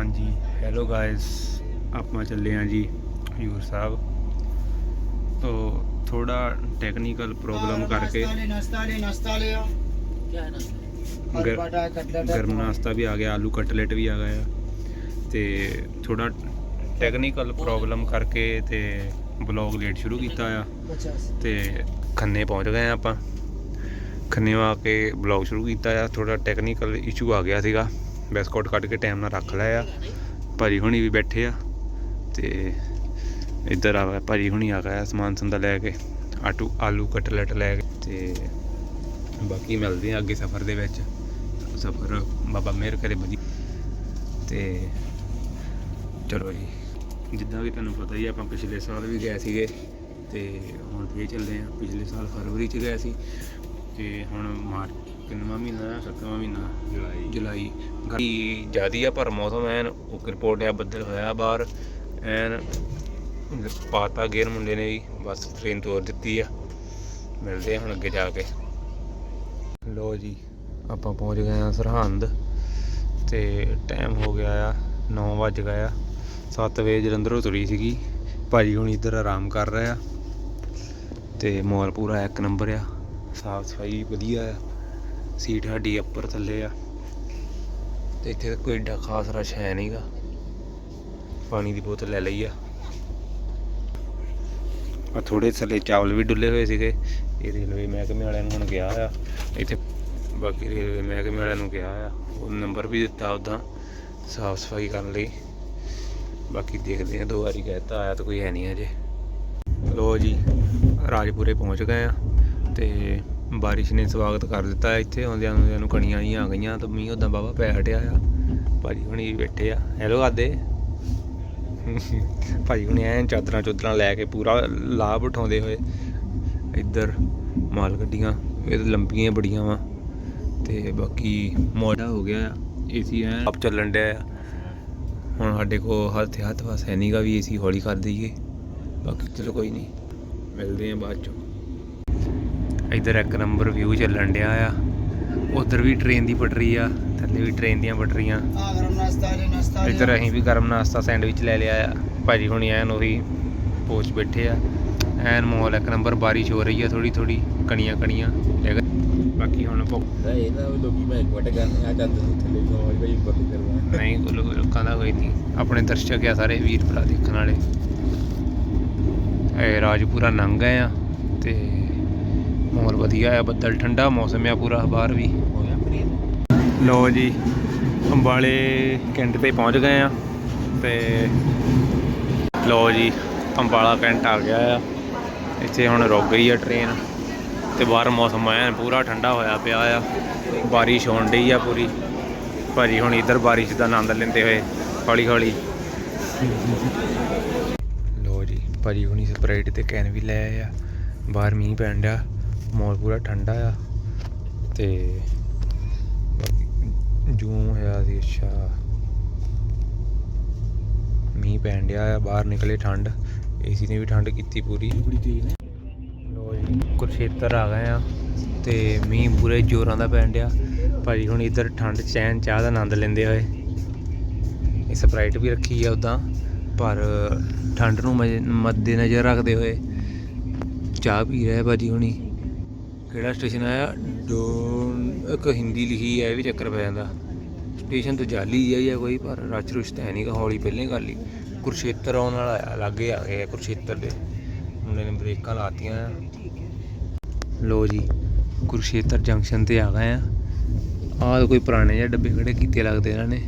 ਹਾਂਜੀ। Hello guys ਆਪਾਂ ਚੱਲੇ ਆਂ ਜੀ ਯੂਰ ਸਾਹਿਬ। ਤੋਂ ਥੋੜਾ ਟੈਕਨੀਕਲ ਪ੍ਰੋਬਲਮ ਕਰਕੇ। ਗਰਮ ਨਾਸ਼ਤਾ ਵੀ ਆ ਗਿਆ ਆਲੂ ਕਟਲੇਟ ਵੀ ਆ ਗਿਆ ਤੇ ਥੋੜਾ ਟੈਕਨੀਕਲ ਪ੍ਰੋਬਲਮ ਕਰਕੇ ਤੇ ਬਲੌਗ ਲੇਟ ਸ਼ੁਰੂ ਕੀਤਾ ਆ। ਤੇ ਖੰਨੇ ਪਹੁੰਚ ਗਏ ਆਪਾਂ। ਖੰਨੇ ਆ ਕੇ ਬਲੌਗ ਸ਼ੁਰੂ ਕੀਤਾ ਆ ਥੋੜਾ ਟੈਕਨੀਕਲ ਇਸ਼ੂ ਆ ਗਿਆ ਸੀਗਾ। ਬਿਸਕੁਟ ਕੱਢ ਕੇ ਟਾਈਮ ਨਾਲ ਰੱਖ ਲਿਆ ਆ। ਭਾਜੀ ਹੁਣੀ ਵੀ ਬੈਠੇ ਆ ਤੇ ਇੱਧਰ ਆ ਗਿਆ ਭਾਜੀ ਹੁਣੀ ਆ ਗਿਆ ਸਮਾਨ ਸੰਦਾ ਲੈ ਕੇ, ਆਟੂ, ਆਲੂ ਕਟਲਟ ਲੈ ਕੇ ਤੇ ਬਾਕੀ ਮਿਲਦੇ ਆ ਅੱਗੇ ਸਫ਼ਰ ਦੇ ਵਿੱਚ। ਸਫ਼ਰ ਬਾਬਾ ਮਿਹਰ ਕਰੇ ਵਧੀਆ ਤੇ ਚਲੋ ਜੀ, ਜਿੱਦਾਂ ਵੀ ਤੁਹਾਨੂੰ ਪਤਾ ਹੀ ਆਪਾਂ ਪਿਛਲੇ ਸਾਲ ਵੀ ਗਏ ਸੀਗੇ ਤੇ ਹੁਣ ਫੇਰ ਚੱਲਦੇ ਆ। ਪਿਛਲੇ ਸਾਲ ਫਰਵਰੀ ਚ ਗਏ ਸੀ ਤੇ ਹੁਣ ਮਾਰਚ ਕਿੰਨਵਾਂ ਮਹੀਨਾ ਹੈ ਸੱਤਵਾਂ ਮਹੀਨਾ ਜੁਲਾਈ। ਜੁਲਾਈ। ਗਰਮੀ ਜ਼ਿਆਦੀ ਆ ਪਰ ਮੌਸਮ ਐਨ ਉਹ ਰਿਪੋਰਟ ਆ ਬੱਦਲ ਹੋਇਆ ਬਾਹਰ। ਐਨ ਪਾਤਾ ਗੇਰ ਮੁੰਡੇ ਨੇ ਵੀ ਬਸ ਟ੍ਰੇਨ ਤੋਰ ਦਿੱਤੀ ਆ। ਮਿਲਦੇ ਆ ਹੁਣ ਅੱਗੇ ਜਾ ਕੇ। ਲੋ ਜੀ ਆਪਾਂ ਪਹੁੰਚ ਗਏ ਆ ਸਰਹੰਦ। ਤੇ ਟਾਈਮ ਹੋ ਗਿਆ ਆ 9 ਵੱਜ ਗਏ ਆ। 7 ਵਜੇ ਜਲੰਧਰੋਂ ਤੁਰੀ ਸੀਗੀ। ਭਾਜੀ ਹੁਣ ਇੱਧਰ ਆਰਾਮ ਕਰ ਰਹੇ ਆ। ਤੇ ਮਾਲ ਪੂਰਾ ਇੱਕ ਨੰਬਰ ਆ। ਸਾਫ਼ ਸਫ਼ਾਈ ਵਧੀਆ ਆ। ਸੀਟ ਸਾਡੀ ਅੱਪਰ ਥੱਲੇ ਆ। ਤੇ ਇੱਥੇ ਕੋਈ ਏਡਾ ਖਾਸ ਰਸ਼ ਹੈ ਨਹੀਂਗਾ ਪਾਣੀ ਦੀ ਬੋਤਲ ਲੈ ਲਈ ਆ। ਆ ਥੋੜੇ ਥੱਲੇ ਚਾਵਲ ਵੀ ਡੁੱਲੇ ਹੋਏ ਸੀਗੇ। ਇਹ ਰੇਲਵੇ ਮਹਿਕਮੇ ਵਾਲਿਆਂ ਨੂੰ ਹੁਣ ਗਿਆ ਆ। ਇੱਥੇ ਬਾਕੀ ਰੇਲਵੇ ਮਹਿਕਮੇ ਵਾਲਿਆਂ ਨੂੰ ਗਿਆ ਆ। ਉਹ ਨੰਬਰ ਵੀ ਦਿੱਤਾ ਉਦਾਂ ਸਾਫ਼ ਸਫ਼ਾਈ ਕਰਨ ਲਈ। ਬਾਕੀ ਦੇਖਦੇ ਆ, ਦੋ ਵਾਰੀ ਕਹਿਤਾ ਆਇਆ ਤਾਂ ਕੋਈ ਹੈ ਨਹੀਂ ਅਜੇ ਲੋ ਜੀ, ਰਾਜਪੁਰੇ ਪਹੁੰਚ ਗਏ ਆ। ਤੇ ਬਾਰਿਸ਼ ਨੇ ਸਵਾਗਤ ਕਰ ਦਿੱਤਾ ਇੱਥੇ, ਆਉਂਦਿਆਂ ਨੂੰ ਨੂੰ ਕਣੀਆਂ ਹੀ ਆ ਗਈਆਂ, ਤਾਂ ਮੀਂਹ ਉਦਾਂ ਬਾਬਾ ਪੈ ਹਟਿਆ ਆ। ਭਾਜੀ ਹੁਣੀ ਬੈਠੇ ਆ। ਹੈਲੋ ਆਦੇ। ਭਾਜੀ ਹੁਣੀ ਐਨ ਚਾਦਰਾਂ ਚੁਦਰਾਂ ਲੈ ਕੇ ਪੂਰਾ ਲਾਭ ਉਠਾਉਂਦੇ ਹੋਏ ਇੱਧਰ ਮਾਲ ਗੱਡੀਆਂ, ਇਹ ਤਾਂ ਲੰਬੀਆਂ ਬੜੀਆਂ ਵਾ। ਤੇ ਬਾਕੀ ਮੋੜਾ ਹੋ ਗਿਆ ਆ, ਏਸੀ ਐ ਆਪ ਚੱਲਣ ਡਿਆ ਆ। ਹੁਣ ਸਾਡੇ ਕੋ ਹੱਥ ਹੱਥ ਵਸ ਹੈ ਨਹੀਂਗਾ ਵੀ ਏਸੀ ਹੌਲੀ ਕਰ ਦਈਏ। ਬਾਕੀ ਚਲੋ ਕੋਈ ਨਹੀਂ ਮਿਲਦੇ ਆ ਬਾਅਦ ਚੋਂ। ਇੱਧਰ ਇੱਕ ਨੰਬਰ ਵਿਊ ਚੱਲਣ ਡਿਆ ਆ। ਉੱਧਰ ਵੀ ਟ੍ਰੇਨ ਦੀ ਪਟਰੀ ਆ ਥੱਲੇ ਵੀ ਟ੍ਰੇਨ ਦੀਆਂ ਪਟਰੀਆਂ। ਇੱਧਰ ਅਸੀਂ ਵੀ ਗਰਮ ਨਾਸ਼ਤਾ ਸੈਂਡਵਿਚ ਲੈ ਲਿਆ ਆ। ਭਾਜੀ ਹੁਣੀ ਐਨ ਉਹੀ ਪੋਚ ਬੈਠੇ ਆ। ਐਨ ਮਾਹੌਲ ਇੱਕ ਨੰਬਰ ਬਾਰਿਸ਼ ਹੋ ਰਹੀ ਆ ਥੋੜ੍ਹੀ ਥੋੜ੍ਹੀ ਕਣੀਆਂ ਕਣੀਆਂ। ਬਾਕੀ ਹੁਣ ਲੋਕਾਂ ਦਾ ਕੋਈ ਨਹੀਂ। ਆਪਣੇ ਦਰਸ਼ਕ ਆ ਸਾਰੇ ਵੀਰ ਭਰਾ ਦੇਖਣ ਵਾਲੇ। ਇਹ ਰਾਜਪੁਰਾ ਨੰਗ ਆ ਅਤੇ ਮਾਹੌਲ ਵਧੀਆ ਆ, ਬੱਦਲ ਠੰਡਾ ਮੌਸਮ ਆ ਪੂਰਾ, ਬਾਹਰ ਵੀ। ਲੋ ਜੀ, ਅੰਬਾਲੇ ਕੈਂਟ ਤੇ ਪਹੁੰਚ ਗਏ ਆ ਤੇ ਲੋ ਜੀ, ਅੰਬਾਲਾ ਕੈਂਟ ਆ ਗਿਆ ਆ। ਇੱਥੇ ਹੁਣ ਰੁਕ ਗਈ ਆ ਟ੍ਰੇਨ ਤੇ ਬਾਹਰ ਮੌਸਮ ਆਇਆ ਪੂਰਾ ਠੰਡਾ ਹੋਇਆ ਪਿਆ ਆ। ਬਾਰਿਸ਼ ਹੋਣ ਢਈ ਆ ਪੂਰੀ। ਭਾਜੀ ਹੁਣ ਇਧਰ ਬਾਰਿਸ਼ ਦਾ ਆਨੰਦ ਲੈਂਦੇ ਹੋਏ ਹੌਲੀ ਹੌਲੀ ਲੋ ਜੀ, ਭਾਜੀ ਹੁਣੀ ਸਪਰੇਟ ਤੇ ਕੈਨ ਵੀ ਲੈ ਆਇਆ ਬਾਹਰ ਮੀਂਹ ਪੈਣ ਡਿਆ। ਮਾਹੌਲ ਪੂਰਾ ਠੰਡਾ ਆ ਤੇ ਜੂਨ ਹੋਇਆ ਸੀ, ਅੱਛਾ। ਮੀਂਹ ਪੈਣ ਡਿਆ ਆ, ਬਾਹਰ ਨਿਕਲੇ ਠੰਡ। ਏਸੀ ਨੇ ਵੀ ਠੰਡ ਕੀਤੀ ਪੂਰੀ। ਲੋ ਜੀ, ਕੁਰਸ਼ੇਤਰ ਆ ਗਏ ਆ ਤੇ ਮੀਂਹ ਪੂਰੇ ਜ਼ੋਰਾਂ ਦਾ ਪੈਣ ਡਿਆ। ਭਾਜੀ ਹੁਣ ਇੱਧਰ ਠੰਡ ਚੈਨ ਚਾਹ ਦਾ ਆਨੰਦ ਲੈਂਦੇ ਹੋਏ। ਇਹ ਸਪਰਾਈਟ ਵੀ ਰੱਖੀ ਆ ਉਦਾਂ, ਪਰ ਠੰਡ ਨੂੰ ਮੱਦੇ ਨਜ਼ਰ ਰੱਖਦੇ ਹੋਏ ਚਾਹ ਪੀ ਰਿਹਾ ਭਾਜੀ ਹੁਣੀ। ਕਿਹੜਾ ਸਟੇਸ਼ਨ ਆਇਆ? ਡੋਨ ਇੱਕ ਹਿੰਦੀ ਲਿਖੀ ਹੈ ਇਹ ਵੀ ਚੱਕਰ ਪੈ ਜਾਂਦਾ। ਸਟੇਸ਼ਨ ਤੋਂ ਜਾਲੀ ਹੀ ਆ ਕੋਈ ਪਰ ਰਚ ਰੁਚ ਤਾਂ ਹੈ ਨਹੀਂਗਾ ਹੌਲੀ ਪਹਿਲਾਂ ਹੀ ਕਰ ਲਈ। ਕੁਰਸ਼ੇਤਰ ਆਉਣ ਵਾਲਾ ਆ ਲਾਗੇ ਆ ਗਏ ਆ ਕੁਰਸ਼ੇਤਰ ਦੇ। ਮੁੰਡੇ ਨੇ ਬ੍ਰੇਕਾਂ ਲਾਤੀਆਂ। ਆ ਲੋ ਜੀ ਕੁਰਸ਼ੇਤਰ ਜੰਕਸ਼ਨ ਤੇ ਆ ਗਏ ਆ। ਆਹ ਕੋਈ ਪੁਰਾਣੇ ਜਿਹੇ ਡੱਬੇ ਖੜੇ ਕੀਤੇ ਲੱਗਦੇ ਇਹਨਾਂ ਨੇ।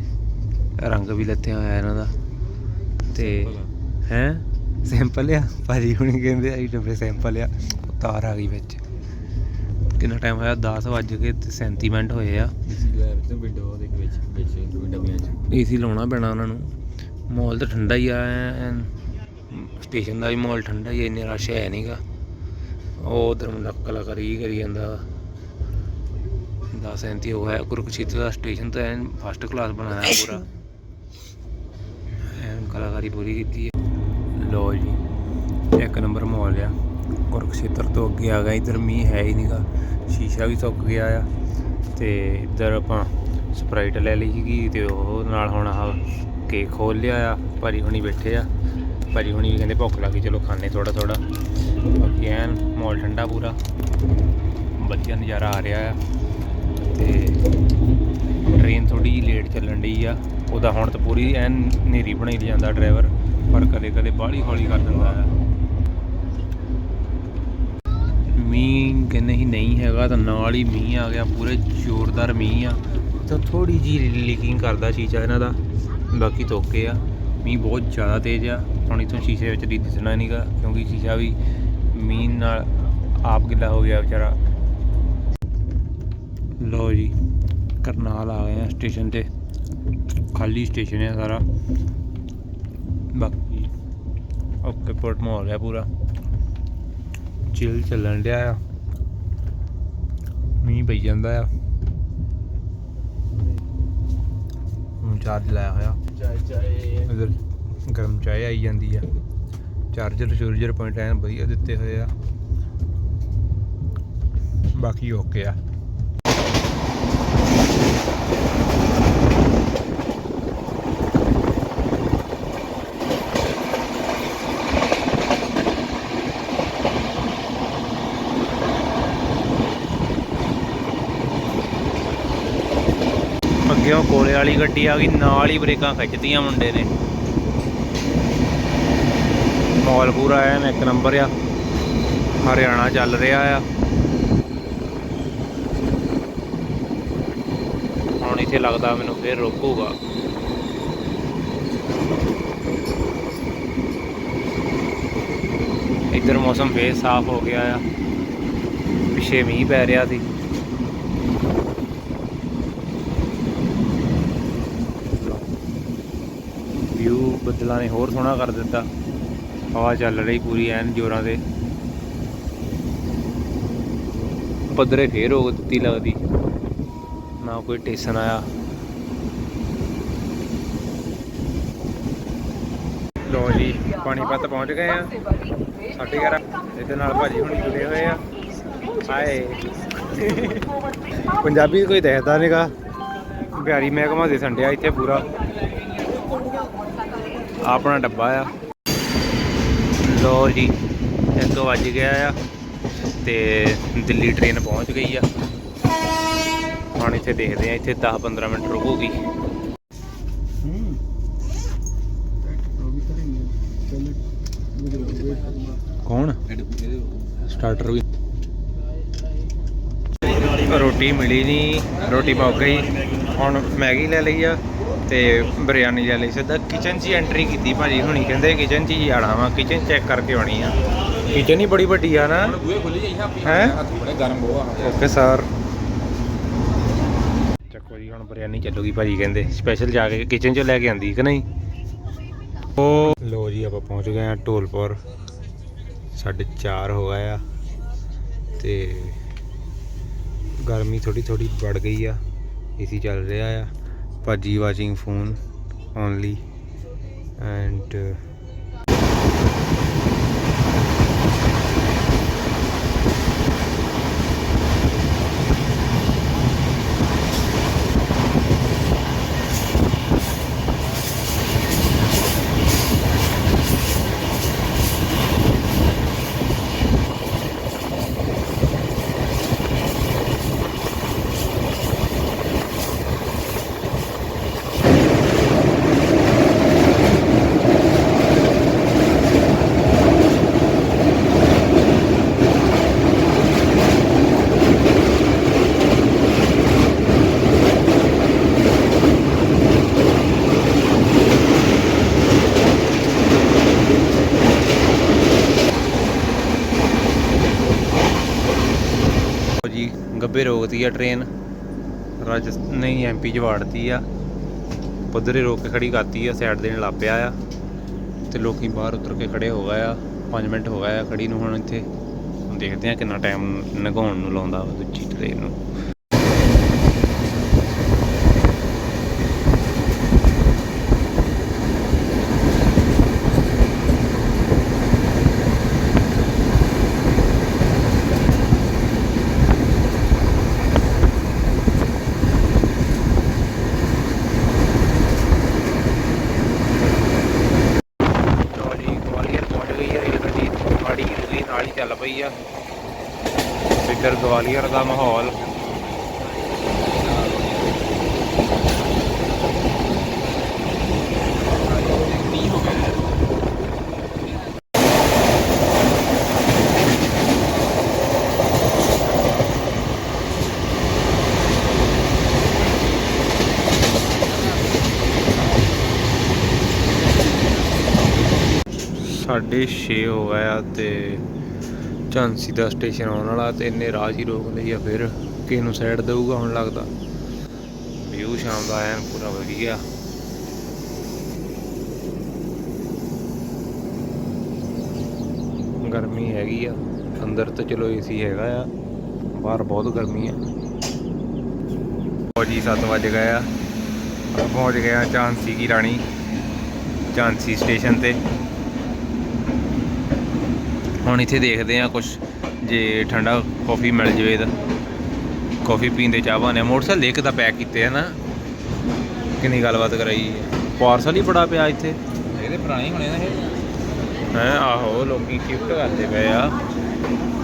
ਰੰਗ ਵੀ ਲੱਥਿਆ ਹੋਇਆ ਇਹਨਾਂ ਦਾ। ਤੇ ਹੈ? ਸਿੰਪਲ ਆ? ਭਾਜੀ ਹੁਣੀ ਕਹਿੰਦੇ ਆਈ ਡੱਬੇ ਸਿੰਪਲ ਆ। ਤਾਰ ਆ ਗਈ ਵਿੱਚ। ਕਿੰਨਾ ਟਾਈਮ ਹੋਇਆ? 10 ਵਜ ਕੇ ਤੇ 37 ਹੋਏ ਆ। ਏਸੀ ਲਾਉਣਾ ਪੈਣਾ ਉਹਨਾਂ ਨੂੰ। ਮਾਹੌਲ ਤਾਂ ਠੰਡਾ ਹੀ ਆ ਸਟੇਸ਼ਨ ਦਾ ਵੀ ਮਾਹੌਲ ਠੰਡਾ ਹੀ ਇੰਨੇ ਰਸ਼ ਹੈ ਨਹੀਂਗਾ ਉਹ ਉਧਰ ਮੁੰਡਾ ਕਰੀ ਕਰੀ ਜਾਂਦਾ। 10 ਸੈਂਤੀ ਹੋ ਗਿਆ। ਦਾ ਸਟੇਸ਼ਨ ਤਾਂ ਐਨ ਫਸਟ ਕਲਾਸ ਬਣਾਇਆ ਪੂਰਾ। ਐਨ ਕਲਾਕਾਰੀ ਪੂਰੀ ਕੀਤੀ ਹੈ ਲੋ ਜੀ, ਇੱਕ ਨੰਬਰ ਮਾਹੌਲ ਆ। ਕੁਰਕਸ਼ੇਤਰ ਤੋਂ ਅੱਗੇ ਆ ਗਿਆ, ਇਧਰ ਮੀਂਹ ਹੈ ਹੀ ਨਹੀਂਗਾ ਸ਼ੀਸ਼ਾ ਵੀ ਸੁੱਕ ਗਿਆ ਆ, ਤੇ ਇੱਧਰ ਆਪਾਂ ਸਪਰਾਈਟ ਲੈ ਲਈ ਸੀਗੀ, ਤੇ ਉਹ ਨਾਲ ਹੁਣ ਆਹ ਕੇਕ ਖੋਲ ਲਿਆ ਆ ਭਾਰੀ ਹੁਣੀ ਬੈਠੇ ਆ, ਭਾਜੀ ਹੁਣੀ ਵੀ ਕਹਿੰਦੇ ਭੁੱਖ ਲੱਗੀ ਚਲੋ ਖਾਣੇ ਥੋੜਾ ਥੋੜਾ ਬਾਕੀ ਐਨ ਮਾਹੌਲ ਠੰਡਾ ਪੂਰਾ, ਵਧੀਆ ਨਜ਼ਾਰਾ ਆ ਰਿਹਾ ਆ, ਤੇ ਟ੍ਰੇਨ ਥੋੜੀ ਜਿਹੀ ਲੇਟ ਚੱਲਣ ਡਈ ਆ, ਉਹਦਾ ਹੁਣ ਤਾਂ ਪੂਰੀ ਐਨ ਨੇਰੀ ਬਣਾਈ ਜਾਂਦਾ ਡਰਾਈਵਰ ਪਰ ਕਦੇ ਕਦੇ ਬਾਹਲੀ ਹੌਲੀ ਕਰ ਦਿੰਦਾ ਆ। ਮੀਂਹ ਕਹਿੰਦੇ ਹੀ ਨਹੀਂ ਹੈਗਾ ਤਾਂ ਨਾਲ ਹੀ ਮੀਂਹ ਆ ਗਿਆ, ਪੂਰੇ ਜ਼ੋਰਦਾਰ ਮੀਂਹ ਆ। ਤਾਂ ਥੋੜੀ ਜੀ ਲੀਕਿੰਗ ਕਰਦਾ ਸ਼ੀਸ਼ਾ ਇਹਨਾਂ ਦਾ, ਬਾਕੀ ਤੋਕੇ ਆ। ਮੀਂਹ ਬਹੁਤ ਜ਼ਿਆਦਾ ਤੇਜ਼ ਆ, ਹੁਣ ਇਥੋਂ ਸ਼ੀਸ਼ੇ ਵਿੱਚ ਦੀ ਦਿਸਣਾ ਨਹੀਂਗਾ ਕਿਉਂਕਿ ਸ਼ੀਸ਼ਾ ਵੀ ਮੀਂਹ ਨਾਲ ਆਪ ਗਿੱਲਾ ਹੋ ਗਿਆ ਵਿਚਾਰਾ। ਲੋ ਜੀ, ਕਰਨਾਲ ਆ ਗਏ ਆ ਸਟੇਸ਼ਨ ਤੇ। ਖਾਲੀ ਸਟੇਸ਼ਨ ਹੈ ਸਾਰਾ। ਬਾਕੀ ਓਕੇ ਪੋਰਟ ਮਾਹੌਲ ਹੈ ਪੂਰਾ। ਚਿਲ ਚੱਲਣ ਡਿਆ ਆ। ਮੀਂਹ ਪਈ ਜਾਂਦਾ ਆ। ਹੁਣ ਚਾਰਜ ਲਾਇਆ ਹੋਇਆ। ਚਾਏ ਚਾਏ ਇਧਰ ਗਰਮ ਚਾਹ ਆਈ ਜਾਂਦੀ ਆ। ਚਾਰਜਰ ਚੂਰਜਰ ਪੁਆਇੰਟ ਐਨ ਵਧੀਆ ਦਿੱਤੇ ਹੋਏ ਆ। ਬਾਕੀ ਓਕੇ ਆ। ਅੱਗਿਓਂ ਕੋਲੇ ਵਾਲੀ ਗੱਡੀ ਆ ਗਈ, ਨਾਲ ਹੀ ਬ੍ਰੇਕਾਂ ਖਿੱਚਦੀਆਂ ਮੁੰਡੇ ਨੇ। ਮਾਹੌਲ ਪੂਰਾ ਐਨ ਇੱਕ ਨੰਬਰ ਆ। ਹਰਿਆਣਾ ਚੱਲ ਰਿਹਾ ਆ। ਹੁਣ ਇੱਥੇ ਲੱਗਦਾ ਮੈਨੂੰ ਫੇਰ ਰੋਕੂਗਾ। ਇੱਧਰ ਮੌਸਮ ਫੇਰ ਸਾਫ਼ ਹੋ ਗਿਆ ਆ। ਪਿੱਛੇ ਮੀਂਹ ਪੈ ਰਿਹਾ ਸੀ ਵਿਊ ਬੱਦਲਾਂ ਨੇ ਹੋਰ ਸੋਹਣਾ ਕਰ ਦਿੱਤਾ। ਹਵਾ ਚੱਲ ਰਹੀ ਪੂਰੀ ਐਨ ਜੋਰਾਂ ਤੇ। ਪੱਧਰੇ ਫੇਰ ਹੋ ਦਿੱਤੀ ਲੱਗਦੀ। ਨਾ ਕੋਈ ਟੇਸ਼ਨ ਆਇਆ। ਲੋ ਜੀ, ਪਾਣੀਪਤ ਪਹੁੰਚ ਗਏ ਆ। ਸਾਡੇ ਘਰ ਇਹਦੇ ਨਾਲ ਭਾਜੀ ਹੁਣੀ ਜੁੜੇ ਹੋਏ ਆ। ਹਾਏ। ਪੰਜਾਬੀ ਕੋਈ ਦੇਖਦਾ ਨਹੀਂਗਾ ਬਿਹਾਰੀ ਮਹਿਕਮਾ ਦੇ ਸੰਡਿਆ ਇੱਥੇ ਪੂਰਾ। ਆਪਣਾ ਡੱਬਾ ਆ। ਲੋ ਜੀ 1 ਵੱਜ ਗਿਆ ਆ ਤੇ ਦਿੱਲੀ ਟ੍ਰੇਨ ਪਹੁੰਚ ਗਈ ਆ। ਹੁਣ ਇੱਥੇ ਦੇਖਦੇ ਆ, ਇੱਥੇ 10 15 ਮਿੰਟ ਰੁਕੂਗੀ ਕੌਣ? ਸਟਾਰਟਰ ਵੀ ਰੋਟੀ ਮਿਲੀ ਨਹੀਂ ਰੋਟੀ ਮੁੱਕ ਗਈ। ਹੁਣ ਮੈਗੀ ਲੈ ਲਈ ਆ। ਤੇ ਬਿਰਿਆਨੀ ਲੈ ਲਈ। ਸਿੱਧਾ ਕਿਚਨ 'ਚ ਐਂਟਰੀ ਕੀਤੀ ਭਾਜੀ ਹੁਣੀ। ਕਹਿੰਦੇ ਕਿਚਨ 'ਚ ਹੀ ਜਾਣਾ ਵਾ। ਕਿਚਨ ਚੈੱਕ ਕਰਕੇ ਆਉਣੀ ਆ। ਕਿਚਨ ਹੀ ਬੜੀ ਵੱਡੀ ਆ ਨਾ। ਬੂਏ ਖੁੱਲੀ ਜਾਈ ਹਾਂ? ਹੈਂ? ਬੜੇ ਗਰਮ ਬਹੁਤ ਆ। Okay sir. ਚੱਕੋ ਜੀ ਹੁਣ ਬਿਰਿਆਨੀ ਚੱਲੂਗੀ ਭਾਜੀ ਕਹਿੰਦੇ। ਸਪੈਸ਼ਲ ਜਾ ਕੇ ਕਿਚਨ 'ਚ ਲੈ ਕੇ ਆਂਦੀ ਕਿ ਨਹੀਂ? ਉਹ ਲੋ ਜੀ ਆਪਾਂ ਪਹੁੰਚ ਗਏ ਆ ਢੋਲਪੁਰ। ਸਾਢੇ ਚਾਰ ਹੋ ਗਏ ਆ। ਤੇ ਗਰਮੀ ਥੋੜੀ ਥੋੜੀ ਵੱਧ ਗਈ ਆ। ਏਸੀ ਚੱਲ ਰਿਹਾ ਆ। ਭਾਜੀ ਵਾਚਿੰਗ ਫੋਨ ਓਨਲੀ ਐਂਡ ਜੀ ਗੱਬੇ ਰੋਕਤੀ ਆ ਟ੍ਰੇਨ ਰਾਜ, ਨਹੀਂ ਐਮਪੀ ਜਵਾੜਤੀ ਵਾੜਤੀ ਆ। ਪੱਧਰੇ ਰੋਕ ਕੇ ਖੜੀ ਕਰਤੀ ਆ ਸਾਈਡ ਦੇਣ ਲੱਗ ਪਿਆ ਆ। ਤੇ ਲੋਕੀ ਬਾਹਰ ਉਤਰ ਕੇ ਖੜੇ ਹੋ ਗਏ ਆ। 5 ਮਿੰਟ ਹੋ ਗਏ ਆ ਖੜੀ ਨੂੰ ਹੁਣ ਇੱਥੇ। ਦੇਖਦੇ ਆ ਕਿੰਨਾ ਟਾਈਮ ਲੰਘਾਉਣ ਨੂੰ ਲਾਉਂਦਾ ਵਾ ਦੂਜੀ ਟ੍ਰੇਨ ਨੂੰ। ਚੱਲ ਆ। ਇੱਧਰ ਗਵਾਲੀਅਰ ਦਾ ਮਾਹੌਲ। ਸਾਢੇ ਛੇ ਹੋ ਗਿਆ ਤੇ ਝਾਂਸੀ ਦਾ ਸਟੇਸ਼ਨ ਆਉਣ ਵਾਲਾ ਤੇ ਇੰਨੇ ਰਾਹ ਹੀ ਰੋਕ ਲਈ ਆ, ਫਿਰ ਕਿਸੇ ਨੂੰ ਸਾਈਡ ਦੇਊਗਾ ਹੁਣ ਲੱਗਦਾ। ਵਿਊ ਸ਼ਾਮ ਦਾ ਐਨ ਪੂਰਾ ਵਧੀਆ। ਗਰਮੀ ਹੈਗੀ ਆ, ਅੰਦਰ ਤਾਂ ਚਲੋ ਏਸੀ ਹੈਗਾ ਆ, ਬਾਹਰ ਬਹੁਤ ਗਰਮੀ ਆ। ਜੀ 7 ਵਜ ਗਏ ਆ। ਆਪਾਂ ਪਹੁੰਚ ਗਏ ਆ ਝਾਂਸੀ ਕੀ ਰਾਣੀ, ਝਾਂਸੀ ਸਟੇਸ਼ਨ ਤੇ। ਹੁਣ ਇੱਥੇ ਦੇਖਦੇ ਆ ਕੁਝ ਜੇ ਠੰਡਾ ਕਾਫੀ ਮਿਲ ਜਵੇ ਤਾਂ। ਕਾਫੀ ਪੀਂਦੇ ਚਾਹਵਾਂ ਨੇ ਮੋਟਰਸਾਈਕਲ ਦੇਖ ਤਾਂ ਪੈਕ ਕੀਤੇ ਆ ਨਾ। ਕਿੰਨੀ ਗੱਲਬਾਤ ਕਰਾਈ ਪਾਰਸਲ ਹੀ ਬੜਾ ਪਿਆ ਇੱਥੇ। ਇਹਦੇ ਪੁਰਾਣੇ ਹੋਣੇ ਨਾ ਇਹ। ਹੈ ਆਹੋ ਲੋਕੀ ਸ਼ਿਫਟ ਕਰਦੇ ਪਏ ਆ।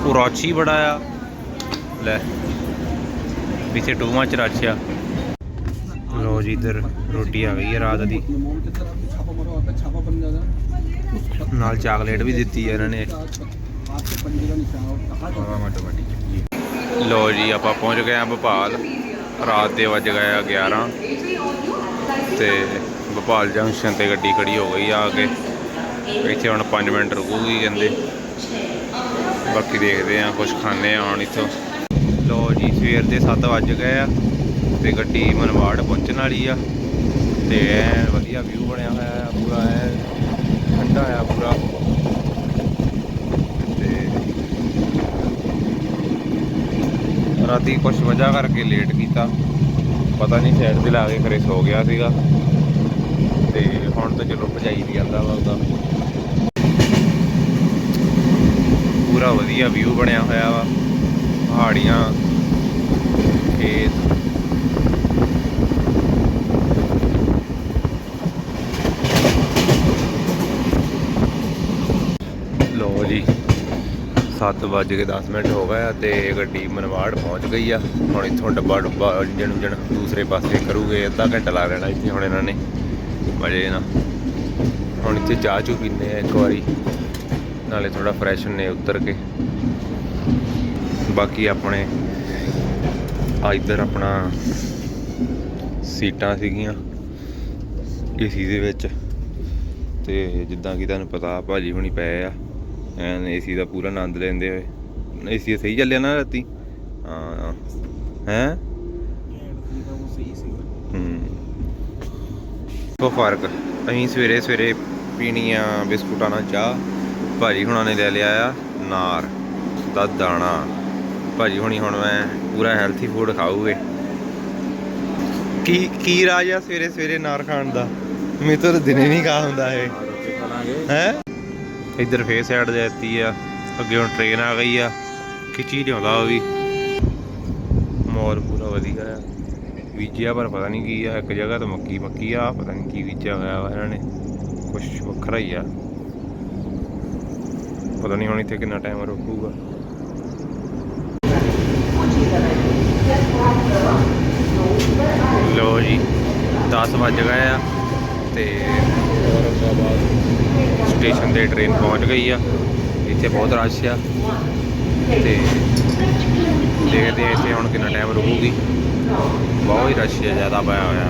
ਕੁਰਾਚੀ ਬੜਾ ਆ। ਲੈ ਪਿੱਛੇ ਟੂ ਮੱਚ ਰਸ਼ ਆ। ਲੋ ਜੀ ਇੱਧਰ ਰੋਟੀ ਆ ਗਈ ਹੈ ਰਾਤ ਦੀ। ਨਾਲ ਚਾਕਲੇਟ ਵੀ ਦਿੱਤੀ ਹੈ ਇਹਨਾਂ ਨੇ। ਆਵਾ ਲੋ ਜੀ, ਆਪਾਂ ਪਹੁੰਚ ਗਏ ਆ ਭੋਪਾਲ। ਰਾਤ ਦੇ ਵੱਜ ਗਏ ਆ 11 ਤੇ ਭੋਪਾਲ ਜੰਕਸ਼ਨ ਤੇ ਗੱਡੀ ਖੜੀ ਹੋ ਗਈ ਆ ਕੇ ਇੱਥੇ ਹੁਣ 5 ਮਿੰਟ ਰੁਕੂਗੀ ਕਹਿੰਦੇ। ਬਾਕੀ ਦੇਖਦੇ ਆ ਕੁਝ ਖਾਣੇ ਆ ਹੁਣ ਇੱਥੋਂ। ਲੋ ਜੀ, ਸਵੇਰ ਦੇ 7 ਵੱਜ ਗਏ ਆ ਤੇ ਗੱਡੀ ਮਨਵਾੜ ਪਹੁੰਚਣ ਵਾਲੀ ਆ। ਤੇ ਵਧੀਆ ਵਿਊ ਬਣਿਆ ਹੋਇਆ ਆ, ਪੂਰਾ ਐ ਠੰਡਾ ਆ ਪੂਰਾ। ਤੇ ਰਾਤੀ ਕੁਝ ਵਜ੍ਹਾ ਕਰਕੇ ਲੇਟ ਕੀਤਾ। ਪਤਾ ਨਹੀਂ ਸਾਈਡ ਤੇ ਲਾ ਕੇ ਖਰੇ ਸੋ ਗਿਆ ਸੀਗਾ। ਤੇ ਹੁਣ ਤਾਂ ਚਲੋ ਭਜਾਈ ਵੀ ਜਾਂਦਾ ਵਾ ਉਹਦਾ। ਪੂਰਾ ਵਧੀਆ ਵਿਊ ਬਣਿਆ ਹੋਇਆ ਵਾ। ਪਹਾੜੀਆਂ, ਖੇਤ ਲੋ ਜੀ 7 ਵੱਜ ਕੇ 10 ਮਿੰਟ ਹੋ ਗਏ ਆ ਤੇ ਗੱਡੀ ਮਨਵਾੜ ਪਹੁੰਚ ਗਈ ਆ। ਹੁਣ ਇੱਥੋਂ ਡੱਬਾ ਡੁੱਬਾ ਇੰਜਣ ਉਂਜਣ ਦੂਸਰੇ ਪਾਸੇ ਕਰੂਗੇ, ਅੱਧਾ ਘੰਟਾ ਲੱਗ ਜਾਣਾ ਇੱਥੇ ਹੁਣ ਇਹਨਾਂ ਨੇ। ਮਜੇ ਨਾਲ। ਹੁਣ ਇੱਥੇ ਚਾਹ ਚੂ ਪੀਨੇ ਆ ਇੱਕ ਵਾਰੀ, ਨਾਲੇ ਥੋੜਾ ਫਰੈਸ਼ ਨੇ ਉਤਰ ਕੇ। ਬਾਕੀ ਆਪਣੇ, ਆ ਇੱਧਰ ਆਪਣਾ ਸੀਟਾਂ ਸੀਗੀਆਂ ਏਸੀ ਦੇ ਵਿੱਚ। ਤੇ ਜਿੱਦਾਂ ਕਿ ਤੁਹਾਨੂੰ ਪਤਾ ਭਾਜੀ ਹੁਣੀ ਪਏ ਆ। ਐਨ ਏਸੀ ਦਾ ਪੂਰਾ ਆਨੰਦ ਲੈਂਦੇ ਹੋਏ। ਏਸੀ ਸਹੀ ਚੱਲਿਆ ਨਾ ਰਾਤੀ? ਹਾਂ ਹੈ? ਕੋ ਫ਼ਰਕ ਅਸੀਂ ਸਵੇਰੇ ਸਵੇਰੇ ਪੀਣੀ ਆ ਬਿਸਕੁਟਾਂ ਨਾਲ ਚਾਹ ਭਾਜੀ ਹੁਣਾਂ ਨੇ ਲੈ ਲਿਆ ਆ ਨਾਰ ਦਾ ਦਾਣਾ। ਭਾਜੀ ਹੁਣੀ ਹੁਣ ਮੈਂ ਪੂਰਾ ਹੈਲਥੀ ਫੂਡ ਖਾਊਗੇ। ਕੀ ਕੀ ਰਾਜ ਆ ਸਵੇਰੇ ਸਵੇਰੇ ਨਾਰ ਖਾਣ ਦਾ? ਮੇਰੇ ਤੋਂ ਦਿਨੇ ਨਹੀਂ ਖਾ ਹੁੰਦਾ ਇਹ। ਹੈ? ਇੱਧਰ ਫੇਰ ਸਾਈਡ ਦਿੱਤੀ ਆ। ਅੱਗੇ ਹੁਣ ਟ੍ਰੇਨ ਆ ਗਈ ਆ। ਖਿੱਚੀ ਲਿਆਉਂਦਾ ਉਹ ਵੀ? ਮੋਰ ਪੂਰਾ ਵਧੀਆ ਆ। ਬੀਜਿਆ ਪਰ ਪਤਾ ਨਹੀਂ ਕੀ ਆ। ਇੱਕ ਜਗ੍ਹਾ ਤੋਂ ਮੱਕੀ ਮੱਕੀ ਆ, ਪਤਾ ਨਹੀਂ ਕੀ ਬੀਜਿਆ ਹੋਇਆ ਵਾ ਇਹਨਾਂ ਨੇ। ਕੁਝ ਵੱਖਰਾ ਹੀ ਆ। ਪਤਾ ਨਹੀਂ ਹੁਣ ਇੱਥੇ ਕਿੰਨਾ ਟਾਈਮ ਰੁਕੂਗਾ। ਲੋ ਜੀ 10 ਵੱਜ ਗਏ ਆ ਤੇ ਔਰੰਗਾਬਾਦ ਸਟੇਸ਼ਨ ਤੇ ਟ੍ਰੇਨ ਪਹੁੰਚ ਗਈ ਆ। ਇੱਥੇ ਬਹੁਤ ਰਸ਼ ਆ। ਤੇ ਦੇਖਦੇ ਆ ਇੱਥੇ ਹੁਣ ਕਿੰਨਾ ਟਾਈਮ ਰੁਕੂਗੀ। ਬਹੁਤ ਹੀ ਰਸ਼ ਆ, ਜ਼ਿਆਦਾ ਪਾਇਆ ਹੋਇਆ।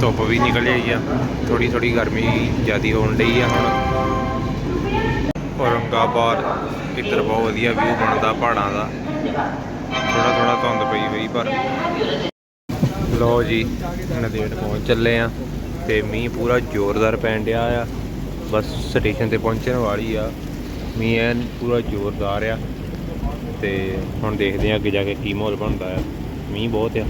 ਧੁੱਪ ਵੀ ਨਿਕਲ ਆਈ ਆ। ਥੋੜੀ ਥੋੜੀ ਗਰਮੀ ਜ਼ਿਆਦੀ ਹੋਣ ਡਈ ਆ ਹੁਣ। ਔਰੰਗਾਬਾਦ ਇੱਧਰ ਬਹੁਤ ਵਧੀਆ ਵਿਊ ਬਣਦਾ, ਪਹਾੜਾਂ ਦਾ। ਥੋੜਾ ਥੋੜਾ ਧੁੰਦ ਪਈ ਹੋਈ ਪਰ ਲੋ ਜੀ ਨਦੇੜ ਪਹੁੰਚ ਚੱਲੇ ਆ ਤੇ ਮੀਂਹ ਪੂਰਾ ਜ਼ੋਰਦਾਰ ਪੈਣ ਡਿਆ ਆ। ਬਸ ਸਟੇਸ਼ਨ ਤੇ ਪਹੁੰਚਣ ਵਾਲੀ ਆ। ਮੀਂਹ ਐਨ ਪੂਰਾ ਜ਼ੋਰਦਾਰ ਆ ਤੇ ਹੁਣ ਦੇਖਦੇ ਆ ਅੱਗੇ ਜਾ ਕੇ ਕੀ ਮਾਹੌਲ ਬਣਦਾ ਆ। ਮੀਂਹ ਬਹੁਤ ਆ।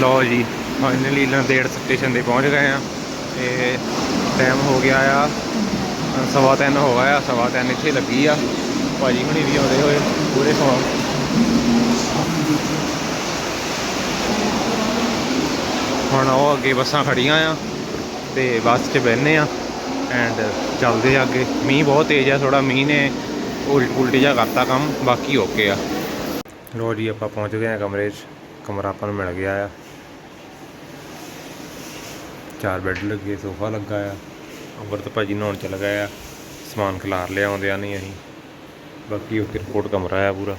ਲੋ ਜੀ ਫਾਈਨਲੀ ਨੰਦੇੜ ਸਟੇਸ਼ਨ ਤੇ ਪਹੁੰਚ ਗਏ ਆ ਤੇ ਟਾਈਮ ਹੋ ਗਿਆ ਆ, ਸਵਾ ਤਿੰਨ ਹੋ ਗਿਆ ਆ, ਸਵਾ ਤਿੰਨ ਇੱਥੇ ਲੱਗੀ ਆ। ਭਾਜੀ ਹੁਣੀ ਵੀ ਆਉਂਦੇ ਹੋਏ ਪੂਰੇ ਸਵਾ ਹੁਣ ਉਹ ਅੱਗੇ ਬੱਸਾਂ ਖੜੀਆਂ ਆ ਤੇ ਬੱਸ 'ਚ ਬਹਿੰਦੇ ਆ ਐਂਡ ਚੱਲਦੇ ਆ ਅੱਗੇ। ਮੀਂਹ ਬਹੁਤ ਤੇਜ਼ ਆ ਥੋੜਾ ਮੀਂਹ ਨੇ ਉਲ- ਉਲਟੀ ਜਿਹਾ ਕਰਤਾ ਕੰਮ, ਬਾਕੀ ਓਕੇ ਆ। ਲੋ ਜੀ, ਆਪਾਂ ਪਹੁੰਚ ਗਏ ਆ ਕਮਰੇ 'ਚ, ਕਮਰਾ ਆਪਾਂ ਨੂੰ ਮਿਲ ਗਿਆ ਆ। ਚਾਰ ਬੈੱਡ ਲੱਗੇ, ਸੋਫਾ ਲੱਗਾ ਆ। ਅੰਮ੍ਰਿਤ ਭਾਜੀ ਨਹਾਉਣ ਚਲ ਗਏ ਆ। ਸਮਾਨ ਖਿਲਾਰ ਲਿਆ ਆਉਂਦਿਆਂ ਨਹੀਂ ਅਸੀਂ। ਬਾਕੀ ਓਕੇ ਰਿਪੋਰਟ ਕਮਰਾ ਆ ਪੂਰਾ।